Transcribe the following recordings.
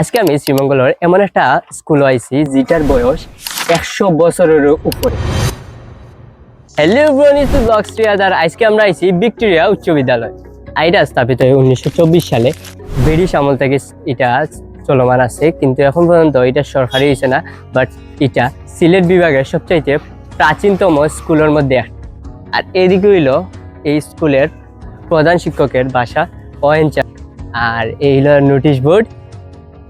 আজকে আমি শ্রীমঙ্গলের এমন একটা স্কুল আইছি যেটার বয়স একশো বছরের উপরে। হ্যালো ব্রনিস ব্লগ শ্রিয়াদার আজকে আমরা আইছি ভিক্টোরিয়া উচ্চ বিদ্যালয়। এটা স্থাপিত হয় উনিশশো চব্বিশ সালে ব্রিটিশ আমল থেকে এটা চলমান আছে, কিন্তু এখন পর্যন্ত এটা সরকারি হয়েছে না বাট এটা সিলেট বিভাগের সবচাইতে প্রাচীনতম স্কুলের মধ্যে আর এদিকে হইল এই স্কুলের প্রধান শিক্ষকের বাসা অয়েঞ্চা আর এই হলো নোটিশ বোর্ড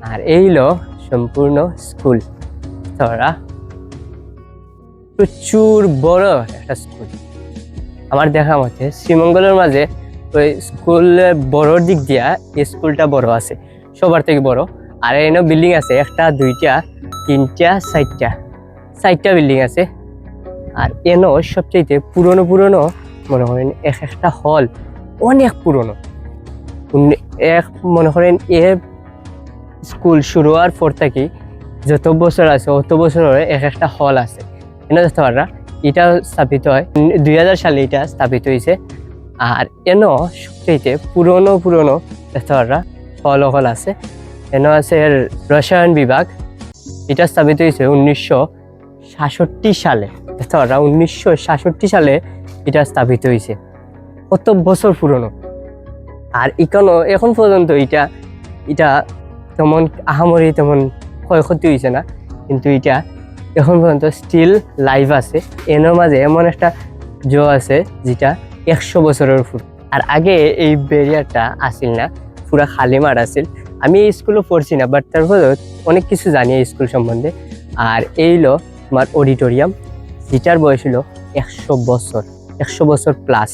আর এই হলো সম্পূর্ণ স্কুল। তোরা প্রচুর বড় একটা স্কুল। আমার দেখা মতে শ্রীমঙ্গলের মাঝে ওই স্কুলের বড় দিক দিয়া এই স্কুলটা বড় আছে, সবার থেকে বড়। আর এনে বিল্ডিং আছে একটা, দুইটা, তিনটা, চারটা। চারটা বিল্ডিং আছে। আর এনো সবচাইতে পুরনো পুরনো, মনে করেন এক একটা হল অনেক পুরনো। এক মনে করেন এ স্কুল শুরু হওয়ার পর থেকে যত বছর আছে, অত বছরের এক একটা হল আছে। এনে দেখতে পাররা এটা স্থাপিত হয় দুই হাজার সালে এটা স্থাপিত হয়েছে আর এন সবচেয়ে পুরনো পুরনো দেখতে পাররা হল হল আছে। এন আছে এর রসায়ন বিভাগ। এটা স্থাপিত হয়েছে উনিশশো সাতষট্টি সালে। দেখতে পাররা উনিশশো সাতষট্টি সালে এটা স্থাপিত হয়েছে কত বছর পুরনো আর এখানো এখন পর্যন্ত এটা এটা তেমন আহামরি তেমন ক্ষয়ক্ষতি হয়েছে না। কিন্তু এটা এখন পর্যন্ত স্টিল লাইভ আছে। এর মাঝে এমন একটা জো আছে যেটা একশো বছরের উপর আর আগে এই ব্যারিয়ারটা আসিল না পুরা খালি মাঠ আসিল আমি এই স্কুলে পড়ছি না বাট তারপর অনেক কিছু জানি এই স্কুল সম্বন্ধে। আর এই হলো আমার অডিটোরিয়াম যেটার বয়স হলো একশো বছর একশো বছর প্লাস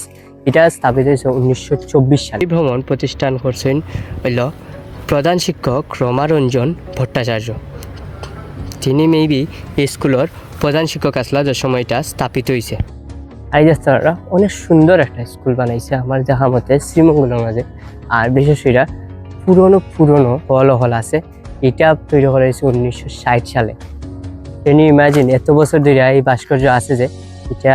এটা স্থাপিত হয়েছে উনিশশো চব্বিশ সালে। ভ্রমণ প্রতিষ্ঠান করছেন হইল প্রধান শিক্ষক রমারঞ্জন ভট্টাচার্য। তিনি মেবি স্কুলের প্রধান শিক্ষক আসলা যে সময়টা স্থাপিত হয়েছে স্যাররা অনেক সুন্দর একটা স্কুল বানাইছে আমার দেখা মতে শ্রীমঙ্গলের মাঝে। আর বিশেষ করে পুরনো পুরনো হল হল আছে, এটা তৈরি করা হয়েছে উনিশশো ষাট সালে। এনি ইমাজিন এত বছর ধরে এই ভাস্কর্য আছে যে, এটা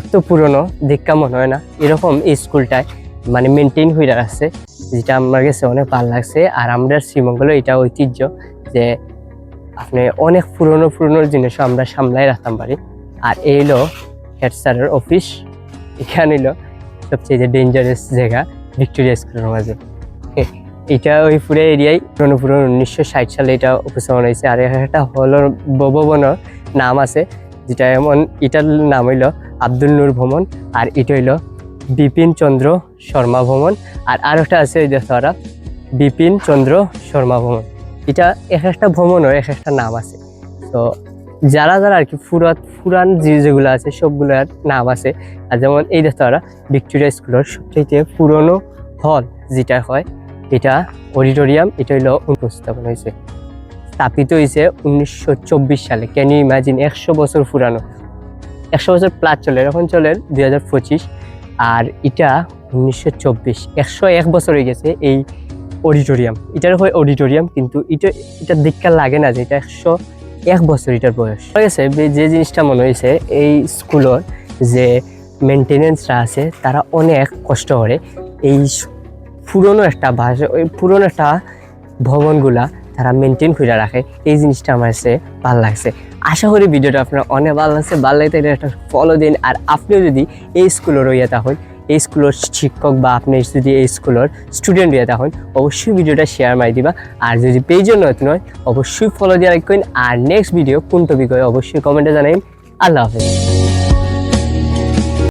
এত পুরনো, দেখা মনে হয় না। এরকম এই স্কুলটায় মানে মেনটেন হয়ে আছে যেটা আমার কাছে অনেক ভালো লাগছে। আর আমরা শ্রীমঙ্গলের এটা ঐতিহ্য যে আপনি অনেক পুরনো পুরনো জিনিসও আমরা সামলাই রাখতাম পারি আর এই হলো হেড স্যারের অফিস এখানে হলো সবচেয়ে যে ডেঞ্জারাস জায়গা ভিক্টোরিয়া স্কুলের মাঝে। এটা ওই পুরো এরিয়ায় পুরনো পুরনো, উনিশশো ষাট সালে এটা অফিস হয়েছে। আর একটা হলর ভবনের নাম আছে, যেটা এমন, এটার নাম হইল আব্দুল নূর ভ্রমণ আর এটা হইল বিপিন চন্দ্র শর্মা ভ্রমণ আর আরেকটা আছে ওই দেখো বিপিন চন্দ্র শর্মা ভ্রমণ এটা এক একটা ভ্রমণের এক একটা নাম আছে। তো যারা যারা আর কি ফুরাত ফুরান যে যেগুলো আছে, সবগুলোর নাম আছে, আর যেমন এই দেখতে পারা ভিক্টোরিয়া স্কুলের সবচেয়ে পুরনো হল যেটা হয়, এটা অডিটোরিয়াম, এটা হইল উপস্থাপন হয়েছে। স্থাপিত হয়েছে উনিশশো চব্বিশ সালে। ক্যান ইউ ইমাজিন একশো বছর পুরানো। একশো বছর প্লাস চলে। এখন চলে দুই হাজার পঁচিশ। আর এটা উনিশশো চব্বিশ, একশো এক বছর হয়ে গেছে এই অডিটোরিয়াম। এটার হয় অডিটোরিয়াম, কিন্তু এটা এটা দেখতে লাগে না যে এটা একশো এক বছর এটার বয়স। হয়ে গেছে যে জিনিসটা মনে হয়েছে এই স্কুলের যে মেনটেনেন্সরা আছে, তারা অনেক কষ্ট করে। এই পুরনো একটা ভাষা, ওই পুরনো একটা ভবনগুলা তারা মেনটেন করে রাখে। এই জিনিসটা আমার কাছে ভালো লাগছে। আশা করি ভিডিওটা আপনার অনেক ভালো লাগছে। ভালো লাগতে এটা একটা ফলো দিন। আর আপনিও যদি এই স্কুলের রইয়া তখন এই স্কুলের শিক্ষক বা আপনি যদি এই স্কুলের স্টুডেন্ট রইয়া তখন অবশ্যই ভিডিওটা শেয়ার মারি দিবা। আর যদি পেজের নতুন হয়, অবশ্যই ফলো দিয়ে রাখবেন। আর নেক্সট ভিডিও কোন টপিক হয়, অবশ্যই কমেন্টে জানাইন আল্লাহ হাফেজ।